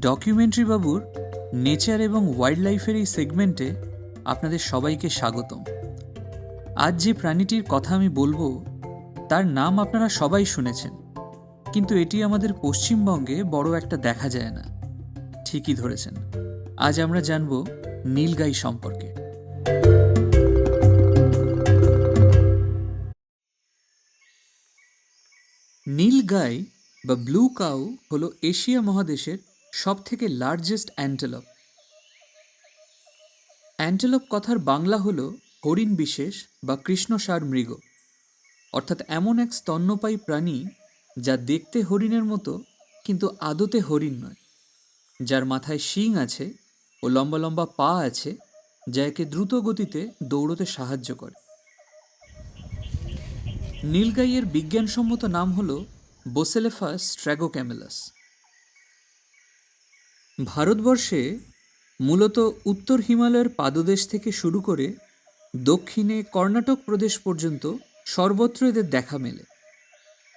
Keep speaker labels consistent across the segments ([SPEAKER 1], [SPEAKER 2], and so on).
[SPEAKER 1] Documentary বাবুর nature এবং wild লাইফের এই সেগমেন্টে আপনাদের সবাইকে স্বাগতম। আজ যে প্রাণীটির কথা আমি বলব, তার নাম আপনারা সবাই শুনেছেন, কিন্তু এটি আমাদের পশ্চিমবঙ্গে বড় একটা দেখা যায় না। ঠিকই ধরেছেন। আজ আমরা জানব নীলগাই সম্পর্কে। নীলগাই বা ব্লু কাউ হলো এশিয়া মহাদেশের সবথেকে লার্জেস্ট অ্যান্টেলপ অ্যান্টেলপ কথার বাংলা হলো হরিণ বিশেষ বা কৃষ্ণসার মৃগ। অর্থাৎ এমন এক স্তন্যপায়ী প্রাণী যা দেখতে হরিণের মতো, কিন্তু আদতে হরিণ নয়। যার মাথায় শিং আছে ও লম্বা লম্বা পা আছে, যা একে দ্রুত গতিতে দৌড়তে সাহায্য করে। নীলগাইয়ের বিজ্ঞানসম্মত নাম হল বোসেলেফাস স্ট্র্যাগোক্যামেলাস ভারতবর্ষে মূলত উত্তর হিমালয়ের পাদদেশ থেকে শুরু করে দক্ষিণে কর্ণাটক প্রদেশ পর্যন্ত সর্বত্র এদের দেখা মেলে।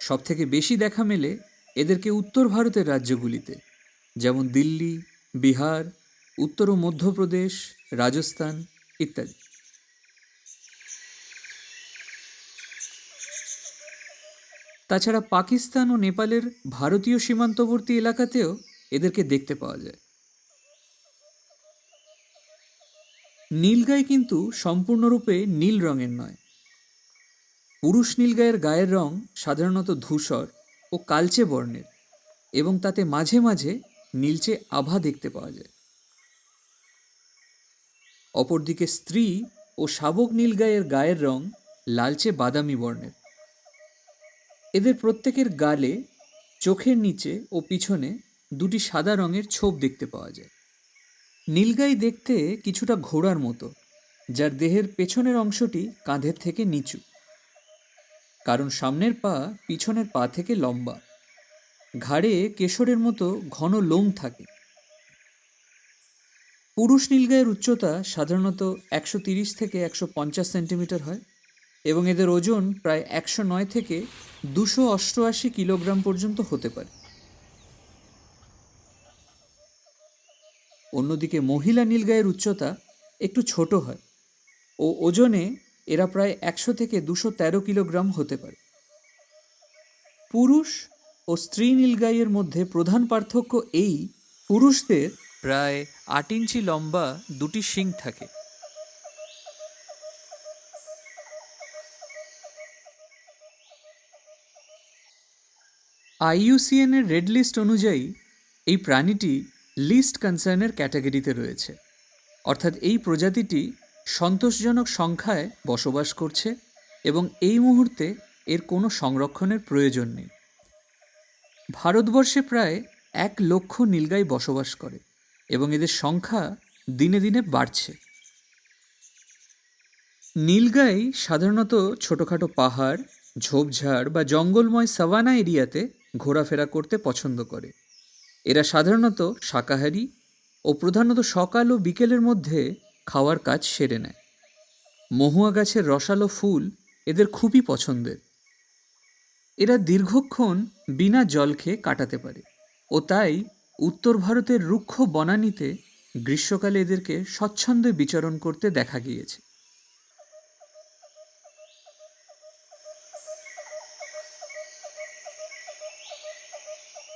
[SPEAKER 1] সবথেকে বেশি দেখা মেলে এদেরকে উত্তর ভারতের রাজ্যগুলিতে, যেমন দিল্লি, বিহার, উত্তর ও মধ্যপ্রদেশ, রাজস্থান ইত্যাদি। তাছাড়া পাকিস্তান ও নেপালের ভারতীয় সীমান্তবর্তী এলাকাতেও এদেরকে দেখতে পাওয়া যায়। নীলগাই কিন্তু সম্পূর্ণরূপে নীল রঙের নয়। পুরুষ নীলগায়ের গায়ের রং সাধারণত ধূসর ও কালচে বর্ণের এবং তাতে মাঝে মাঝে নীলচে আভা দেখতে পাওয়া যায়। অপরদিকে স্ত্রী ও শাবক নীলগায়ের গায়ের রং লালচে বাদামি বর্ণের। এদের প্রত্যেকের গালে, চোখের নিচে ও পিছনে দুটি সাদা রঙের ছোপ দেখতে পাওয়া যায়। নীলগাই দেখতে কিছুটা ঘোড়ার মতো, যার দেহের পেছনের অংশটি কাঁধের থেকে নিচু। কারণ সামনের পা পিছনের পা থেকে লম্বা। ঘাড়ে কেশরের মতো ঘন লোম থাকে। পুরুষ নীলগায়ের উচ্চতা সাধারণত একশো তিরিশ থেকে একশো পঞ্চাশ সেন্টিমিটার হয় এবং এদের ওজন প্রায় একশো নয় থেকে দুশো অষ্টআশি কিলোগ্রাম পর্যন্ত হতে পারে। অন্যদিকে মহিলা নীলগায়ের উচ্চতা একটু ছোট হয় ও ওজনে এরা প্রায় একশো থেকে দুশো তেরো কিলোগ্রাম হতে পারে। পুরুষ ও স্ত্রী নীলগাইয়ের মধ্যে প্রধান পার্থক্য এই, পুরুষদের প্রায় আট ইঞ্চি লম্বা দুটি শিং থাকে। আইইউসিএনের রেড লিস্ট অনুযায়ী এই প্রাণীটি লিস্ট কনসার্নের ক্যাটাগরিতে রয়েছে। অর্থাৎ এই প্রজাতিটি সন্তোষজনক সংখ্যায় বসবাস করছে এবং এই মুহূর্তে এর কোনো সংরক্ষণের প্রয়োজন নেই। ভারতবর্ষে প্রায় এক লক্ষ নীলগাই বসবাস করে এবং এদের সংখ্যা দিনে দিনে বাড়ছে। নীলগাই সাধারণত ছোটোখাটো পাহাড়, ঝোপঝাড় বা জঙ্গলময় সাভানা এরিয়াতে ঘোরাফেরা করতে পছন্দ করে। এরা সাধারণত শাকাহারী ও প্রধানত সকাল ও বিকেলের মধ্যে খাওয়ার কাজ সেরে নেয়। মহুয়া গাছের রসালো ফুল এদের খুবই পছন্দের। এরা দীর্ঘক্ষণ বিনা জল খেয়ে কাটাতে পারে ও তাই উত্তর ভারতের রুক্ষ বনানীতে গ্রীষ্মকালে এদেরকে স্বচ্ছন্দে বিচরণ করতে দেখা গিয়েছে।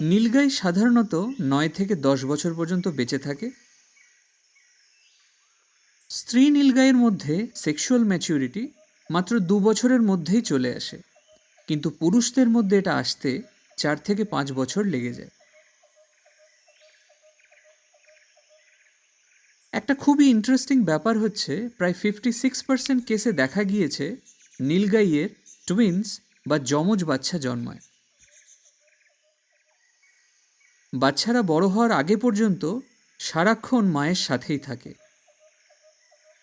[SPEAKER 1] নীলগাই সাধারণত নয় থেকে দশ বছর পর্যন্ত বেঁচে থাকে। স্ত্রী নীলগাইয়ের মধ্যে সেক্সুয়াল ম্যাচিউরিটি মাত্র দু বছরের মধ্যেই চলে আসে। কিন্তু পুরুষদের মধ্যে এটা আসতে চার থেকে পাঁচ বছর লেগে যায়। একটা খুবই ইন্টারেস্টিং ব্যাপার হচ্ছে, প্রায় ফিফটি সিক্স পার্সেন্ট কেসে দেখা গিয়েছে নীলগাইয়ের টুইন্স বা যমজ বাচ্চা জন্মায়। বাচ্চারা বড় হওয়ার আগে পর্যন্ত সারাক্ষণ মায়ের সাথেই থাকে।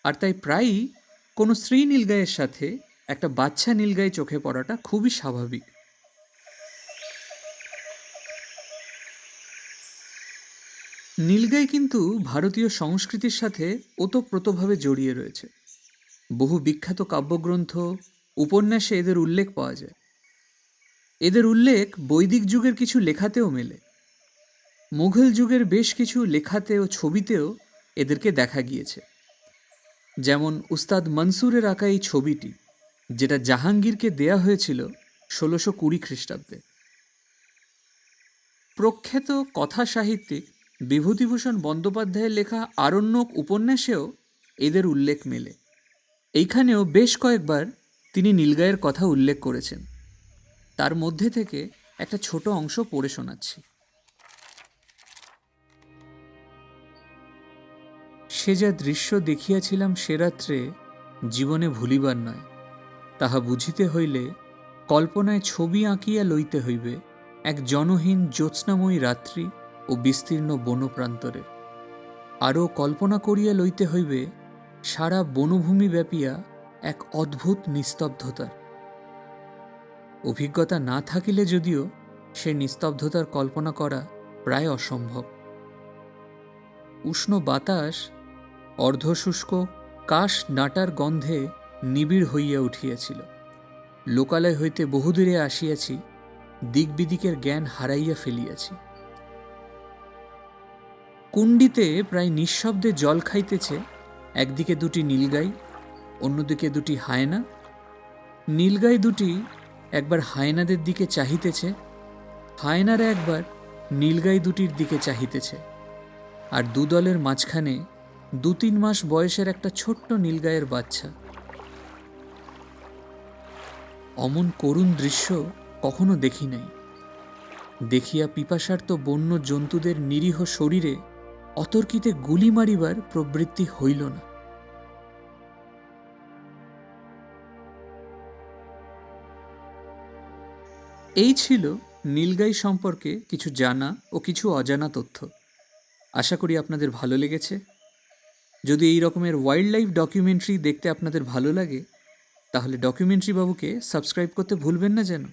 [SPEAKER 1] আর তাই প্রায়ই কোনো স্ত্রী নীলগাইয়ের সাথে একটা বাচ্চা নীলগাই চোখে পড়াটা খুবই স্বাভাবিক। নীলগাই কিন্তু ভারতীয় সংস্কৃতির সাথে ওতপ্রোতভাবে জড়িয়ে রয়েছে। বহু বিখ্যাত কাব্যগ্রন্থ, উপন্যাসে এদের উল্লেখ পাওয়া যায়। এদের উল্লেখ বৈদিক যুগের কিছু লেখাতেও মেলে। মুঘল যুগের বেশ কিছু লেখাতে ও ছবিতেও এদেরকে দেখা গিয়েছে। যেমন উস্তাদ মনসুরের আঁকা এই ছবিটি, যেটা জাহাঙ্গীরকে দেয়া হয়েছিল ষোলোশো কুড়ি খ্রিস্টাব্দে। প্রখ্যাত কথা সাহিত্যিক বিভূতিভূষণ বন্দ্যোপাধ্যায়ের লেখা আরণ্যক উপন্যাসেও এদের উল্লেখ মেলে। এইখানেও বেশ কয়েকবার তিনি নীলগায়ের কথা উল্লেখ করেছেন। তার মধ্যে থেকে একটা ছোট অংশ পড়ে শোনাচ্ছি। সে যা দৃশ্য দেখিয়াছিলাম সে রাত্রে জীবনে ভুলিবার নয়। তাহা বুঝিতে হইলে কল্পনায় ছবি আঁকিয়া লইতে হইবে এক জনহীন জ্যোৎস্নাময়ী রাত্রি ও বিস্তীর্ণ বনপ্রান্তরে। আরও কল্পনা করিয়া লইতে হইবে সারা বনভূমি ব্যাপিয়া এক অদ্ভুত নিস্তব্ধতার। অভিজ্ঞতা না থাকিলে যদিও সে নিস্তব্ধতার কল্পনা করা প্রায় অসম্ভব। উষ্ণ বাতাস অর্ধশুষ্ক, কাশ নাটার গন্ধে নিবিড় হইয়া উঠিয়াছিল। লোকালয় হইতে বহুদূরে আসিয়াছি, দিকবিদিকের জ্ঞান হারাইয়া ফেলিয়াছি। কুণ্ডিতে প্রায় নিঃশব্দে জল খাইতেছে, একদিকে দুটি নীলগাই, অন্যদিকে দুটি হায়না। নীলগাই দুটি একবার হায়নাদের দিকে চাহিতেছে, হায়নারা একবার নীলগাই দুটির দিকে চাহিতেছে, আর দুদলের মাঝখানে দু তিন মাস বয়সের একটা ছোট্ট নীলগায়ের বাচ্চা। অমন করুণ দৃশ্য কখনো দেখি নাই। দেখিয়া পিপাসার্ত বন্য জন্তুদের নিরীহ শরীরে অতর্কিতে গুলি মারিবার প্রবৃত্তি হইল না। এই ছিল নীলগাই সম্পর্কে কিছু জানা ও কিছু অজানা তথ্য। আশা করি আপনাদের ভালো লেগেছে। যদি এই রকমের ওয়াইল্ড লাইফ ডকুমেন্টারি দেখতে আপনাদের ভালো লাগে, তাহলে ডকুমেন্টারি বাবুকে সাবস্ক্রাইব করতে ভুলবেন না যেন।